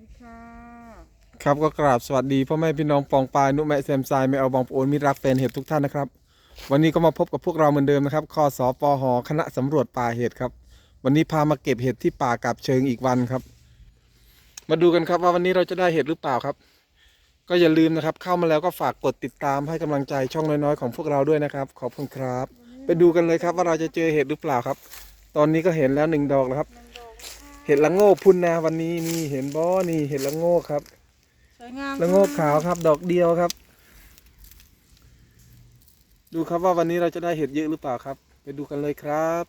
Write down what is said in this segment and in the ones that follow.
ดีค่ะครับก็กราบสวัสดีพ่อแม่พี่น้องปองปายนุแมะแซมซายไม่เอาบองโอนมิรักแฟนเห็ดทุกท่านนะครับ วันนี้ก็มาพบกับพวกเราเหมือนเดิมนะครับคอสอปอหอคณะสำรวจป่าเห็ดครับ วันนี้พามาเก็บเห็ดที่ป่ากับเชิงอีกวันครับ มาดูกันครับว่าวันนี้เราจะได้เห็ดหรือเปล่าครับ ก็อย่าลืมนะครับ เข้ามาแล้วก็ฝากกดติดตามให้กำลังใจช่องน้อยๆของพวกเราด้วยนะครับ ขอบคุณครับ ไปดูกันเลยครับว่าเราจะเจอเห็ดหรือเปล่าครับ ตอนนี้ก็เห็นแล้วหนึ่งดอกแล้วครับ เห็ดละโงกพุ่นนาวันนี้นี่เห็นบ่นี่เห็ดละโงกครับสวยงามละโงกขาวครับ ดอกเดียวครับ ดูครับว่าวันนี้เราจะได้เห็ดเยอะหรือเปล่าครับ ไปดูกันเลยครับ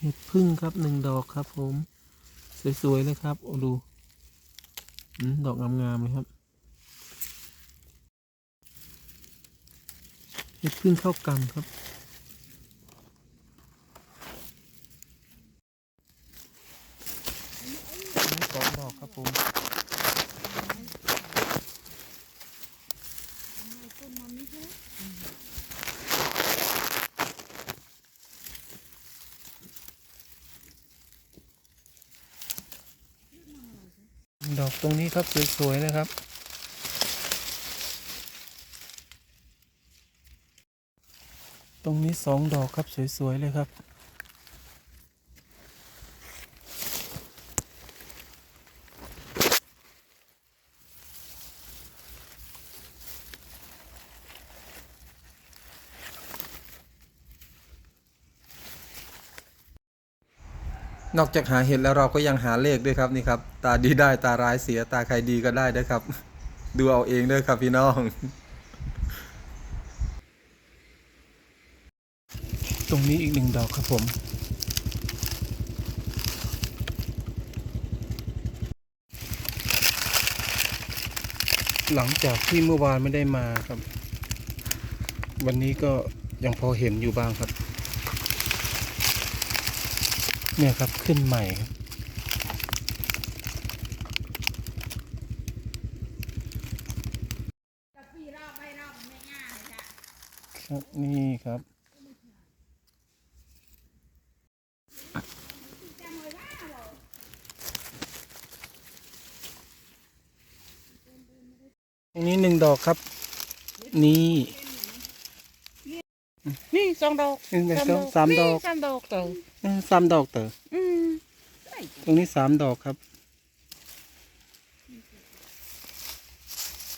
เห็ดพึ่งครับหนึ่งดอกครับผม สวยๆเลยครับโอ้ดูอืมดอกงามๆเลยครับเห็ดพึ่งเข้ากันครับ สองดอกครับผม ดอกตรงนี้ครับสวยๆเลยครับตรงนี้สองดอกครับสวยๆเลยครับ นอกจากหาเห็ดแล้วเราก็ยังหาเลขด้วยครับนี่ครับ ตาดีได้ตาร้ายเสียตาใครดีก็ได้ด้วยครับ ดูเอาเองด้วยครับพี่น้อง ตรงนี้อีกหนึ่งดอกครับผมหลังจากที่เมื่อวานไม่ได้มาครับ วันนี้ก็ยังพอเห็นอยู่บ้างครับ เนี่ยครับขึ้นใหม่ครับครับนี่ครับ ตรงนี้หนึ่งดอกครับ นี่นี่ สองดอกหนึ่งดอกสามดอกนี่สามดอกเต่าเออสามดอกเต๋ออืมตรงนี้สามดอกครับ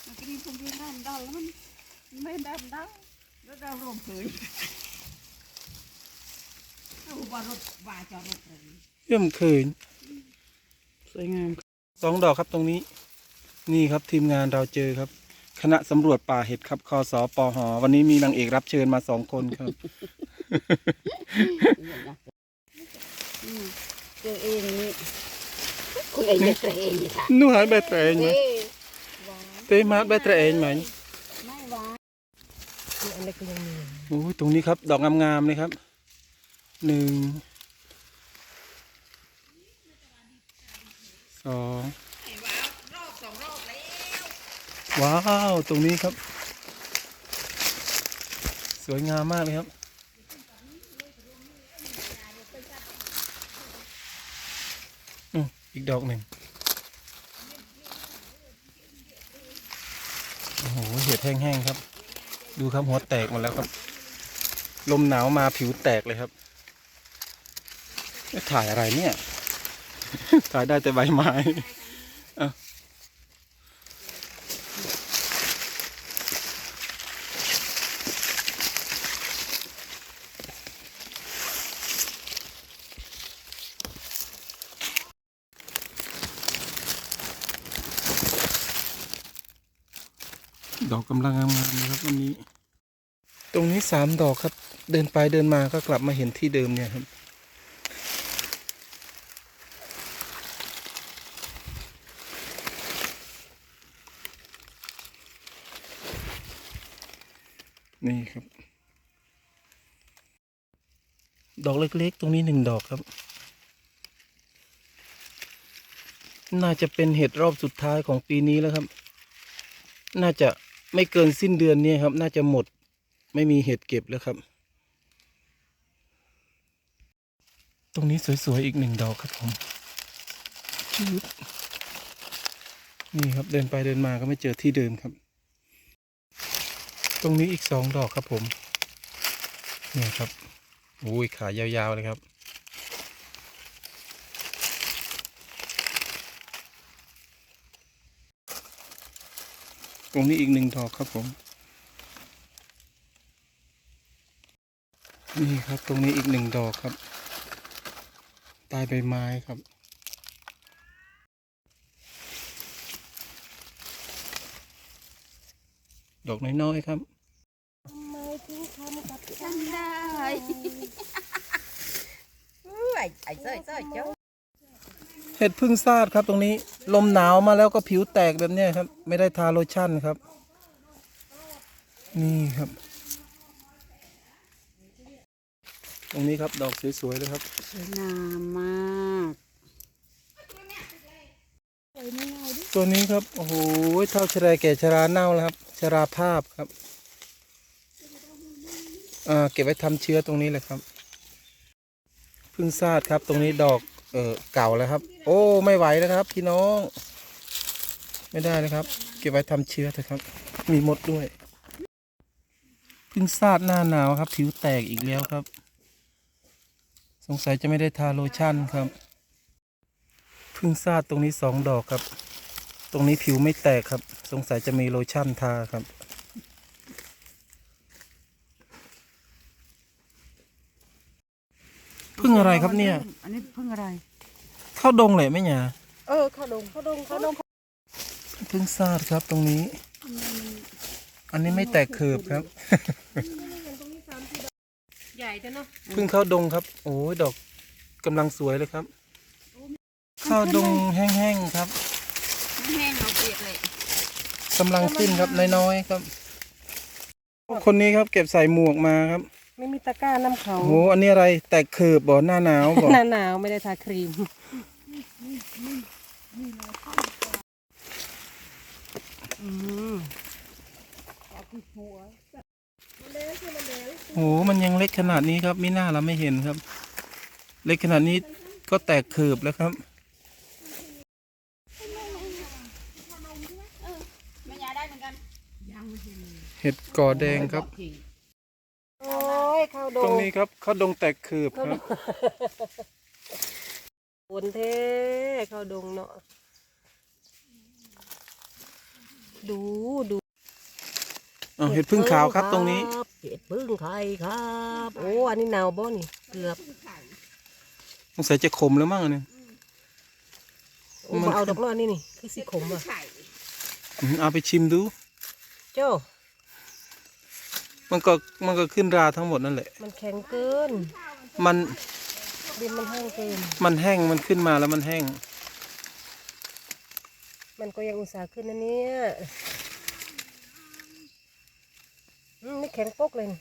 มันก็ดีผมเรียนได้มันได้แล้วมันไม่ได้มันได้แล้วเรารวมเผยเอาว่ารถว่าจะรถเลยเยี่ยมเคยสวยงามสองดอกครับตรงนี้ นี่ครับทีมงานเราเจอครับ คณะสำรวจป่าเห็ดครับคอสอปอหอวันนี้มีนางเอกรับเชิญมาสองคนครับอืมเจอเองนี่คุณเองเจอเองนี่ค่ะนูหาแบตรเองไหมเอ๊ะหวานเต้มาแบตรเองไหมไม่หวานคืออันเล็กก็ยังมีโอ้ยตรงนี้ครับ ดอกงามๆเลยครับหนึ่งสอง ว้าวตรงนี้ครับ สวยงามมากเลยครับอืมอีกดอกหนึ่งโอ้โหเห็ดแห้งๆครับ ดูครับหัวแตกหมดแล้วครับ ลมหนาวมาผิวแตกเลยครับถ่ายอะไรเนี่ย ถ่ายได้แต่ใบไม้ ดอกกำลังงามๆนะครับวันนี้ ตรงนี้สามดอกครับ เดินไปเดินมาก็กลับมาเห็นที่เดิมเนี่ยครับนี่ครับ ดอกเล็กๆ ตรงนี้หนึ่งดอกครับ น่าจะเป็นเห็ดรอบสุดท้ายของปีนี้แล้วครับ น่าจะ ไม่เกินสิ้นเดือนนี้ครับ น่าจะหมดไม่มีเห็ดเก็บแล้วครับ ตรงนี้สวยๆอีกหนึ่งดอกครับผมนี่ครับเดินไปเดินมาก็ไม่เจอที่เดิมครับ ตรงนี้อีกสองดอกครับผม นี่ครับอุ้ยขายาวๆเลยครับ รงนี้อีกหนึ่งดอกครับผม นี่ครับตรงนี้อีกหนึ่งดอกครับ ใต้ใบไม้ครับ ดอกน้อยๆครับทำได้ไอ้ไอ้เจ้ยเจ้ยเจ้า เห็ดพึ่งซาดครับตรงนี้ ลมหนาวมาแล้วก็ผิวแตกแบบเนี้ยครับ ไม่ได้ทาโลชั่นครับ นี่ครับ ตรงนี้ครับดอกสวยๆเลยครับสวยงามมากตัวนี้ครับ โอ้โหเท่าชรายแก่ชราเน่าแล้วครับ ชราภาพครับอ่าเก็บไว้ทำเชื้อตรงนี้เลยครับ พึ่งซาดครับ ตรงนี้ดอก เออเก่าแล้วครับ โอ้ไม่ไหวแล้วครับ พี่น้อง ไม่ได้นะครับ เก็บไว้ทำเชื้อเถอะครับ มีมดด้วยพึ่งซาดหน้าหนาวครับ ผิวแตกอีกแล้วครับ สงสัยจะไม่ได้ทาโลชั่นครับพึ่งซาดตรงนี้สองดอกครับ ตรงนี้ผิวไม่แตกครับ สงสัยจะมีโลชั่นทาครับ พึ่งอะไรครับเนี่ย อันนี้พึ่งอะไร เข้าดงเลยไหมเนี่ยเออข้าวดงข้าวดงข้าวดงพึ่งซาดครับตรงนี้ อันนี้ไม่แตกเขิบครับ ใหญ่จังเนาะพึ่งเข้าดงครับ โอ้ยดอกกำลังสวยเลยครับ เข้าดงแห้งๆครับแห้งเอาเปียกเลยกำลังขึ้นครับน้อยๆครับ คนนี้ครับเก็บใส่หมวกมาครับ ไม่มีตะกร้าน้ำเขาโอ้โหอันนี้อะไร แตกเขิบบ่หน้าหนาวบ่หน้าหนาวไม่ได้ทาครีม อืมโอ้โหมันยังเล็กขนาดนี้ครับมิน่าเราไม่เห็นครับ เล็กขนาดนี้ก็แตกเขิบแล้วครับไม่ยาได้เหมือนกันยังไม่เห็นเห็ดกอแดงครับโอ้ ยเข้าดตรงงนี้ครับเข้าดงแตกเขิบครับฝนเท่เข้าดงเนาะดูดูอ๋อเห็ดพึ่งขาวครับตรงนี้ เห็ดพึ่งไข่ครับ โอ้อันนี้หนาวบ่นี่เกือบสงสัยจะขมแล้วมั้งอันนี้โอ้มาเอาดอกน้อยนี่นี่คือสีขมว่ะไข่อืมเอาไปชิมดู เจ้า มันก็มันก็ขึ้นราทั้งหมดนั่นแหละ มันแข็งเกิน มันดินมันแห้งเกิน มันแห้งมันขึ้นมาแล้วมันแห้ง มันก็ยังอุตส่าห์ขึ้นนะเนี่ยอืมไม่แข็งปกเลยนี่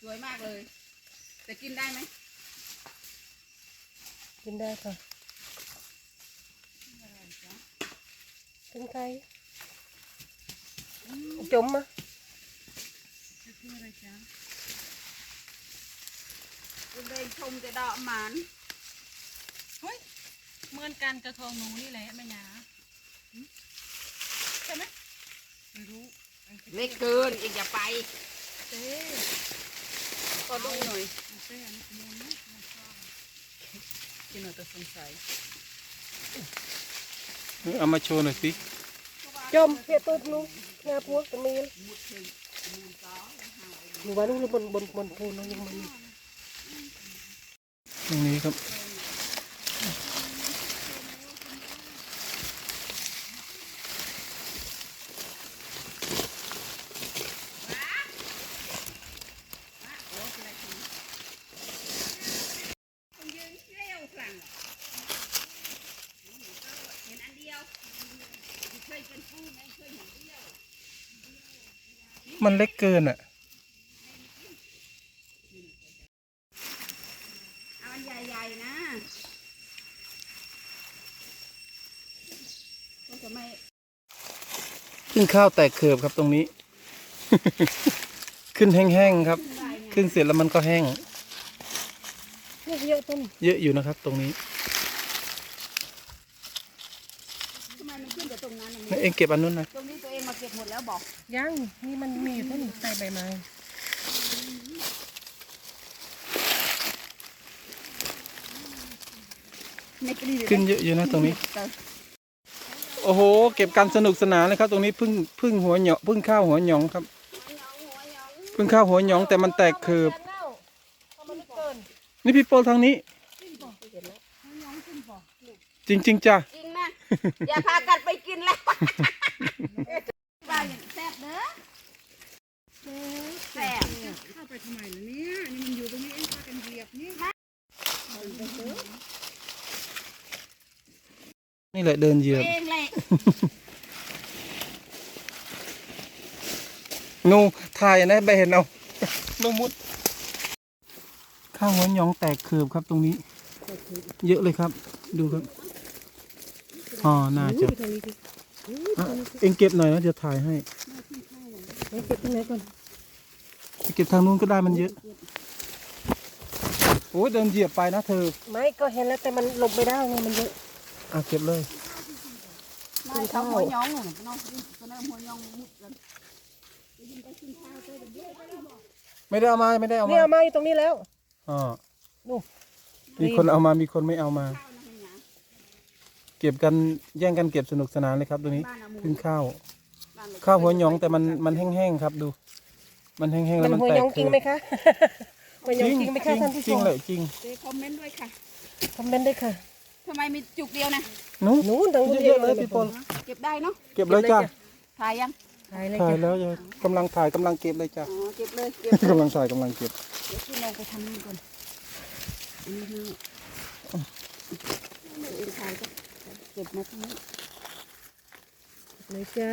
สวยมากเลยแต่กินได้ไหม กินได้ค่ะ เป็นไก่จมมาคืออะไรจ๊ะคุณเบนชมแต่ดอกหมันเหมือนกันกระทองหนูนี่แหละแม่ยาใช่ไหมไม่รู้เล็กเกินอีกอย่าไปเต้ก็ดูหน่อยเต้อันนี้ขโมยนะกินหน่อยก็สงสัย เอามาโชว์หน่อยสิจมเพียตูดนู้งาพวกตะมีนหนูว่านู้นบนบนบนพูนยังมันตรงนี้ครับ มันเล็กเกินอะเอาอันใหญ่ๆนะก็จะไม่ขึ้นข้าวแตกเขิบครับตรงนี้ ขึ้นแห้งๆครับ ขึ้นเสร็จแล้วมันก็แห้งเเนี่ยเยอะต้นเยอะอยู่นะครับ ตรงนี้ทำไมมันขึ้นแต่ตรงนั้นน่ะแล้วเองเก็บอันนู้นนะ ต บหมดแล้วบอกยังนี่มันมีอยู่ต้นใส่ใบไม้ในกรีขึ้นเยอะอยู่นะตรงนี้เออโอ้โห เก็บกันสนุกสนานเลยครับ ตรงนี้พึ่งพึ่งหัวเหยาะพึ่งข้าวหัวหยองครับ พึ่งข้าวหัวหยองแต่มันแตกเคืบนี่พี่โปลทางนี้ จริงๆจ้ะจริงนะอย่าพากันไปกินแล้วบ้านแซ่บเด้อแซ่บ เข้าไปทำไมล่ะเนี่ยนี่มันอยู่ตรงนี้เองพากันเหยียบนี่นี่แหละเดินเหยียบ เองแหละงูถ่ายนะไปเห็นเอานูมุด ข้าวหัวหยองแตกเคืบครับตรงนี้ เยอะเลยครับ ดูครับ อ๋อ น่าจะอะเองเก็บหน่อยนะเดี๋ยวถ่ายให้ไม่เก็บที่ไหนก่อนไปเก็บทางนู้นก็ได้มันเยอะ โอ้ยเดินเหยียบไปนะเธอไม่ก็เห็นแล้วแต่มันหลบไม่ได้ไงมันเยอะอะเก็บเลยไม่เขาหัวย้องน่ะเนาะตัวนั้นหัวย้องมุดกันไม่ได้เอามาไม่ได้เอานี่มาเอามาอยู่ตรงนี้แล้วอ๋อนู่นมีคนเอามามีคนไม่เอามา เก็บกันแย่งกันเก็บสนุกสนานเลยครับตัวนี้บ้านอามูพึ่งข้าวบ้านเล็กข้าวหัวหยองแต่มันมันแห้งๆครับดู มันแห้งๆมัแล้วนมันหัวแตกยองจริงไหมคะหัวยองจริงไหมคะท่านผู้จชริงมเลยจริงเดี๋ยวคอมเมนต์ด้วยค่ะคอมเมนต์ด้วยค่ะทำไมมีจุกเดียวนะหนูนู้นทางนู้นเยอะๆเลยพี่ปนเก็บได้เนาะเก็บเลยจ้ะถ่ายยังถ่ายเลยถ่ายจ้ะแล้วยายกำลังถ่ายกำลังเก็บเลยจ้ะอ๋อเก็บเลยเก็บเลยกำลังถ่ายกำลังเก็บเดี๋ยวพี่ลองไปทำนี่ก่อนอันนี้ให้ตัวเองถ่ายก็เก็บมาที่นี้เลยจ้า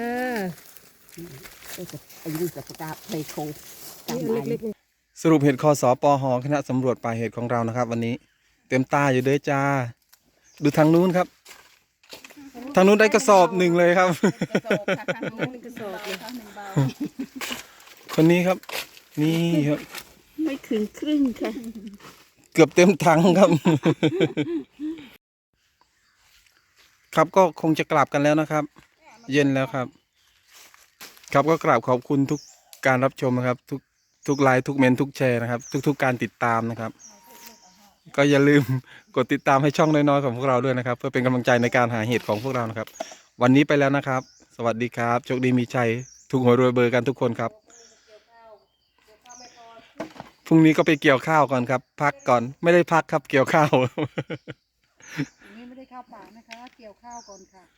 เอายุกับกาเพลโคนี่จำอันไว้เล็กๆสรุปเหตุคอสอปอหอคณะสำรวจป่าเหตุของเรานะครับ วันนี้ เต็มตาอยู่เด้อจ้า ดูทางนู้นครับ ทางนู้นได้กระสอบหนึ่งเลยครับ กระสอบค่ะข้างนู้นกระสอบเลยข้างหนึ่งเบาคนนี้ครับ นี่ครับ ไม่ถึงครึ่งค่ะ เกือบเต็มถังครับ ครับก็คงจะกลับกันแล้วนะครับ เย็นแล้วครับ ครับก็กราบขอบคุณทุกการรับชมนะครับ ทุกทุกไลค์ทุกเมนทุกแชร์นะครับ ทุก ๆกการติดตามนะครับ ก็อย่าลืมกดติดตามให้ช่องน้อยๆของพวกเราด้วยนะครับ เพื่อเป็นกำลังใจในการหาเหตุของพวกเรานะครับ วันนี้ไปแล้วนะครับ สวัสดีครับโชคดีมีชัยถูกหวยรวยเบอร์กันทุกคนครับพรุ่งนี้ก็ไปเกี่ยวข้าวก่อนครับ พักก่อนไม่ได้พักครับเกี่ยวข้าวนี่ไม่ได้ข้าวปล่านะคะ เกี่ยวข้าวก่อนค่ะ